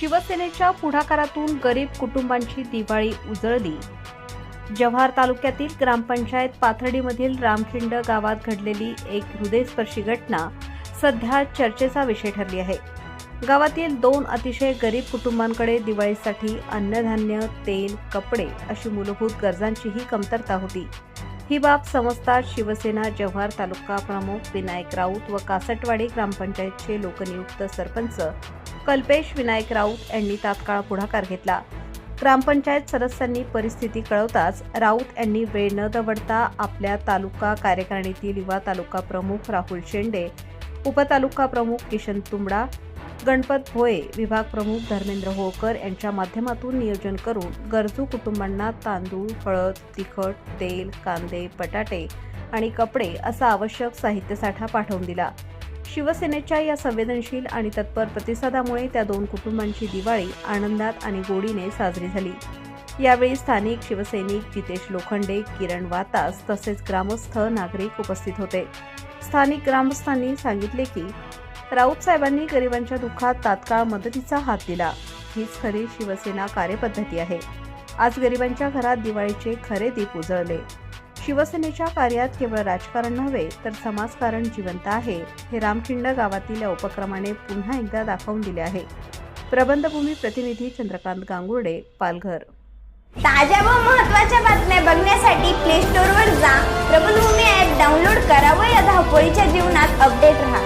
शिवसेनेच्या पुढाकारातून गरीब कुटुंबांची दिवाळी उजळली. जव्हार तालुक्यातील ग्रामपंचायत पाथर्डीमधील रामखिंड गावात घडलेली एक हृदयस्पर्शी घटना सध्या चर्चेचा विषय ठरली आहे. गावातील दोन अतिशय गरीब कुटुंबांकडे दिवाळीसाठी अन्नधान्य तेल कपडे अशी मूलभूत गरजांचीही कमतरता होती. ही बाब समजता शिवसेना जव्हार तालुका प्रमुख विनायक राऊत व कासटवाडी ग्रामपंचायतचे लोकनियुक्त सरपंच कल्पेश विनायक राऊत यांनी तात्काळ पुढाकार घेतला. ग्रामपंचायत सदस्यांनी परिस्थिती कळवताच राऊत यांनी वेळ न दवडता आपल्या तालुका कार्यकारिणीतील युवा तालुका प्रमुख राहुल शेंडे उपतालुका प्रमुख किशन तुंबडा गणपत भोये विभाग प्रमुख धर्मेंद्र होळकर यांच्या माध्यमातून नियोजन करून गरजू कुटुंबांना तांदूळ हळद तिखट तेल कांदे बटाटे आणि कपडे असा आवश्यक साहित्यसाठा पाठवून दिला. शिवसेनेच्या या संवेदनशील आणि तत्पर प्रतिसादामुळे त्या दोन कुटुंबांची दिवाळी आनंदात आणि गोडीने साजरी झाली. यावेळी स्थानिक शिवसैनिक जितेश लोखंडे किरण वातास तसेच ग्रामस्थ नागरिक उपस्थित होते. स्थानिक ग्रामस्थांनी सांगितले की राऊत साहेबांनी गरिबांच्या दुःखात तात्काळ मदतीचा हात दिला. हीच खरी शिवसेना कार्यपद्धती आहे. आज गरिबांच्या घरात दिवाळीचे खरे दीप उजळले. शिवसेनेच्या कार्यात केवळ राजकारण नव्हे तर समाजकारण जिवंत आहे हे रामखिंड गावातील या उपक्रमाने पुन्हा एकदा दाखवून दिले आहे. प्रबंधभूमी प्रतिनिधी चंद्रकांत गांगुर्डे पालघर. ताज्या व महत्त्वाच्या बातम्या बघण्यासाठी प्ले स्टोअरवर जा. प्रबंधभूमी ॲप डाउनलोड करा व या धावपळीच्या जीवनात अपडेट राहा.